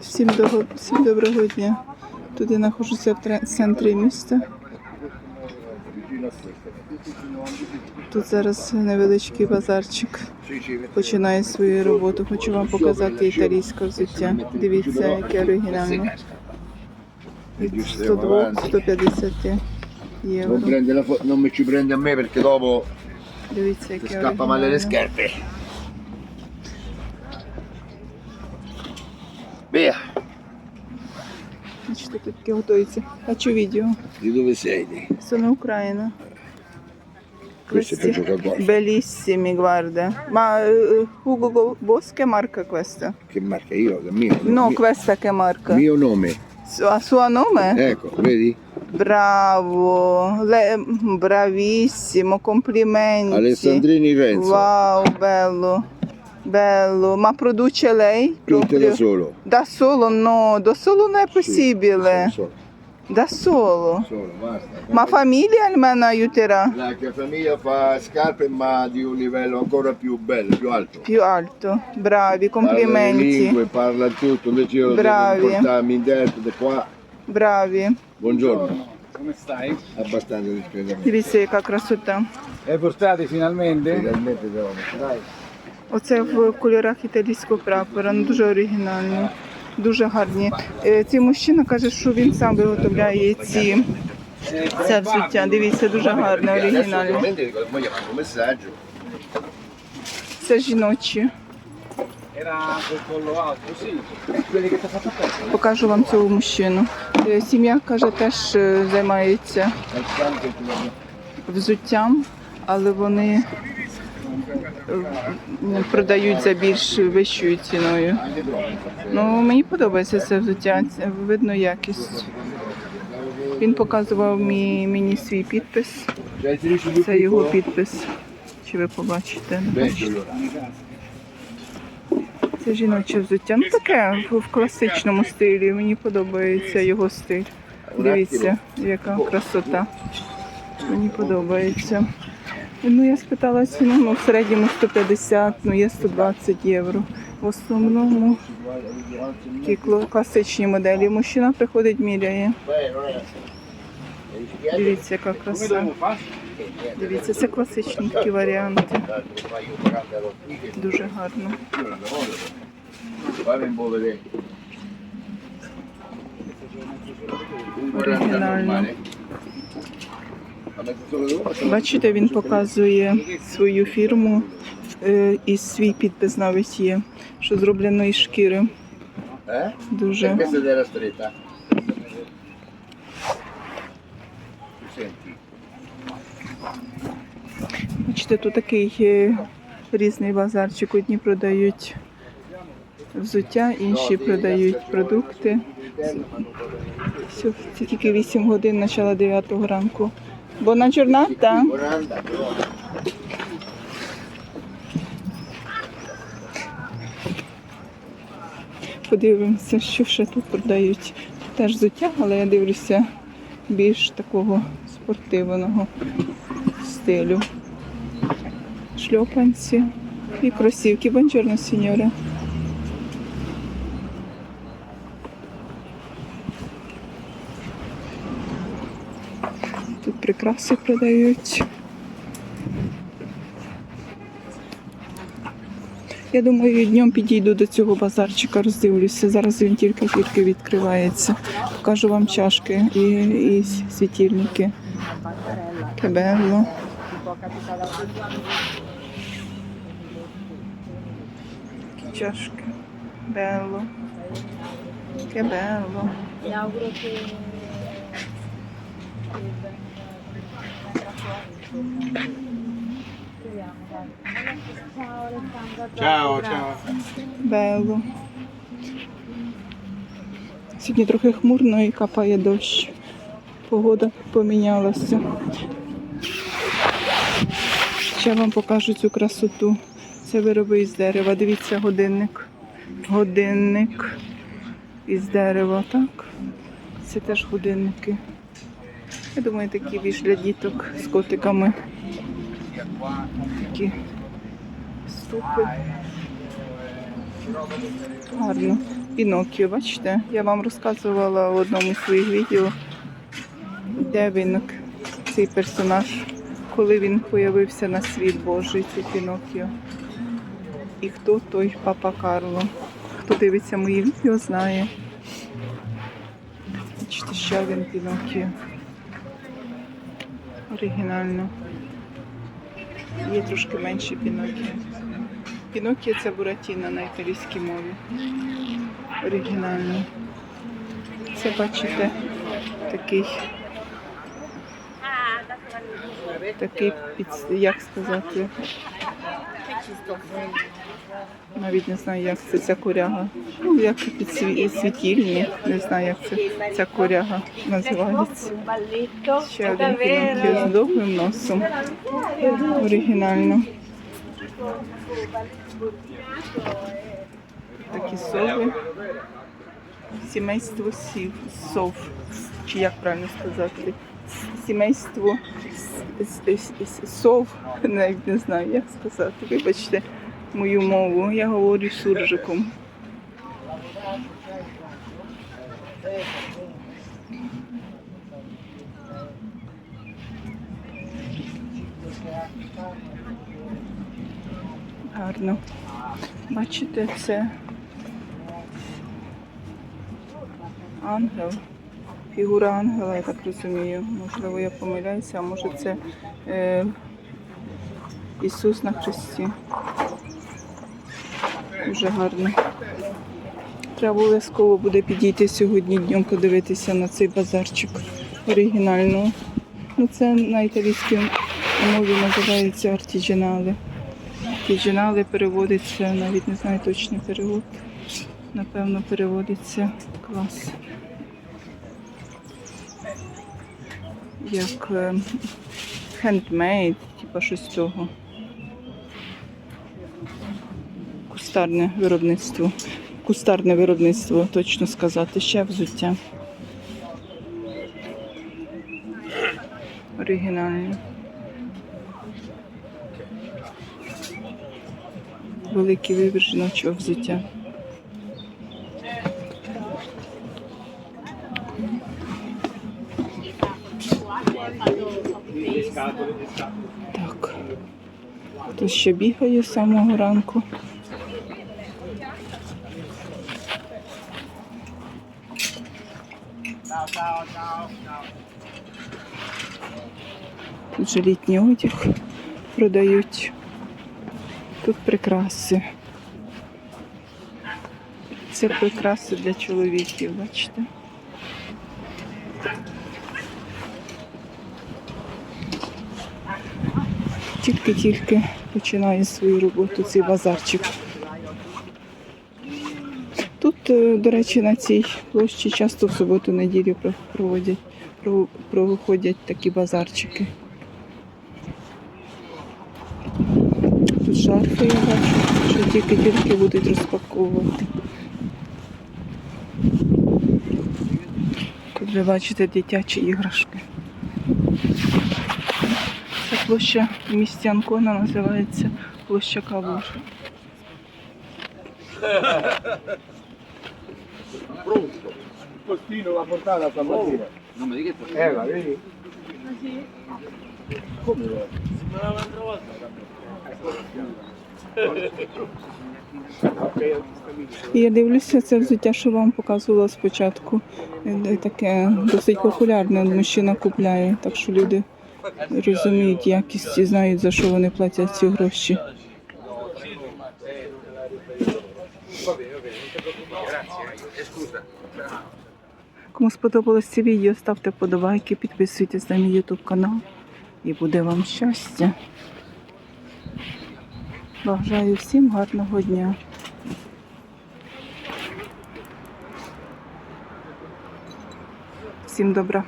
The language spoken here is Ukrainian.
Всім, дого- всім доброго дня. Тут я знаходжуся в центрі міста. Тут зараз невеличкий базарчик починає свою роботу. Хочу вам показати італійське взуття. Дивіться, яке оригінальне. Від 102-150 євро. Non, prende la Бачите, тут таке готується. Бачу відео. di dove sei? Di? Sono Ucraina. Questo è per giocare a golf. Bellissimi, guarda. Ma eh, Ugo Go- Boss che marca questa? Che marca io? Che mio, No, mio, questa che marca? mio nome. Su- A suo nome? Ecco, vedi? Bravo, le- bravissimo, complimenti. Alessandrini Renzo. Wow, bello, Bello, ma produce lei? Tutte da solo. Da solo? No, da solo non è possibile. Sì, da solo? solo ma famiglia almeno aiuterà? La mia famiglia fa scarpe ma di un livello ancora più bello, più alto. Più alto, bravi, complimenti. Parla lingue, parla tutto, invece io bravi. devo portarmi in indietro da qua. Bravi. Buongiorno. Come stai? Abbastanza discretamente. Ti riseca, crassuta. Hai portati finalmente? Finalmente devo, dai. Оце в кольорах італійського прапора, ну дуже оригінально, дуже гарні. Е, Цей мужчина каже, що він сам виготовляє ці це взуття. Дивіться, дуже гарне, оригінальне. Це жіночі. Покажу вам цього мужчину. Е, Сім'я каже, теж е, займається взуттям, але вони продають за більш вищою ціною. Ну, мені подобається це взуття, це видно якість. Він показував мій, мені свій підпис. Це його підпис. Чи ви побачите? Бачите? Це жіноче взуття. Ну таке в класичному стилі. Мені подобається його стиль. Дивіться, яка красота. Мені подобається. Ну, я спитала ціну, ну, в середньому 150, ну є 120 євро. В основному такі класичні моделі. Мужчина приходить, міряє. Дивіться, яка краса. Дивіться, це класичні такі варіанти. Tanto lo fai Бачите, він показує свою фірму е, і свій підпис навіть є, що зроблено із шкіри. Дуже. Бачите, тут такий е, різний базарчик. Одні продають взуття, інші продають продукти. Це тільки 8 годин, начало 9 ранку. Buona giornata. 40. Подивимося, що ще тут продають. Теж взуття, але я дивлюся більш такого спортивного стилю. Шльопанці і кросівки. Бонжорно, сеньоре. Прикраси продають. Я думаю, днем підійду до цього базарчика, роздивлюся. Зараз він тільки-тільки відкривається. Покажу вам чашки і, і світильники. Кебело. Такі чашки. Бело. Кебело. Grazie. ciao. Бело. Сьогодні трохи хмурно і капає дощ. Погода помінялася. Ще вам покажу цю красоту. Це вироби із дерева. Дивіться, годинник. Годинник із дерева, так? Це теж годинники. Я думаю, такі більш для діток з котиками. Такі ступи. Гарно. Пінокіо, бачите? Я вам розказувала в одному з своїх відео, де виник цей персонаж, коли він появився на світ Божий, цей Пінокіо. І хто той папа Карло. Хто дивиться мої відео, знає. Бачите, ще один Пінокіо. Оригінально. Є трошки менші пінокі. Пінокіо це буратіна на італійській мові. Оригінально. Це бачите такий. Такий як сказати, навіть не знаю, як це ця коряга. Ну, як під світільні, не знаю, як це ця коряга називається. Ще один пінокіо з довгим носом. Оригінально. Такі сови. Сімейство сів, сов. Чи як правильно сказати? Сімейство сов, навіть не знаю, як сказати. Вибачте мою мову. Я говорю суржиком. Гарно. Бачите, це ангел. Фігура ангела, я так розумію. Можливо, я помиляюся, а може це е, Ісус на Христі. Дуже гарно. Треба обов'язково буде підійти сьогодні днем, подивитися на цей базарчик оригінально. Ну, це на італійській мові називається артіджанали. Артіджанали переводиться, навіть не знаю точний перевод. Напевно, переводиться клас. Як handmade, типа щось цього. Кустарне виробництво. Кустарне виробництво, точно сказати. Ще взуття. Оригінальне. Великий вибір жіночого взуття. Так. Тут ще бігає з самого ранку. Тут же літній одяг продають. Тут прикраси. Це прикраси для чоловіків, бачите? Тільки-тільки починає свою роботу цей базарчик. Тут, е, до речі, на цій площі часто в суботу-неділю про- проводять, проходять такі базарчики. Тут шарфи я бачу, що тільки-тільки будуть розпаковувати. Тут ви бачите дитячі іграшки. Площа в місті Анкона називається площа Кавур. Postino la portata stamattina. Non mi dica che Eh, la vedi? Come va? І я дивлюся, це взуття, що вам показувала спочатку. Е, Таке досить популярне, мужчина купляє, так що люди розуміють якість і знають, за що вони платять ці гроші. Кому сподобалось це відео, ставте подобайки, підписуйтесь на мій YouTube канал і буде вам щастя. Бажаю всім гарного дня. Всім добра.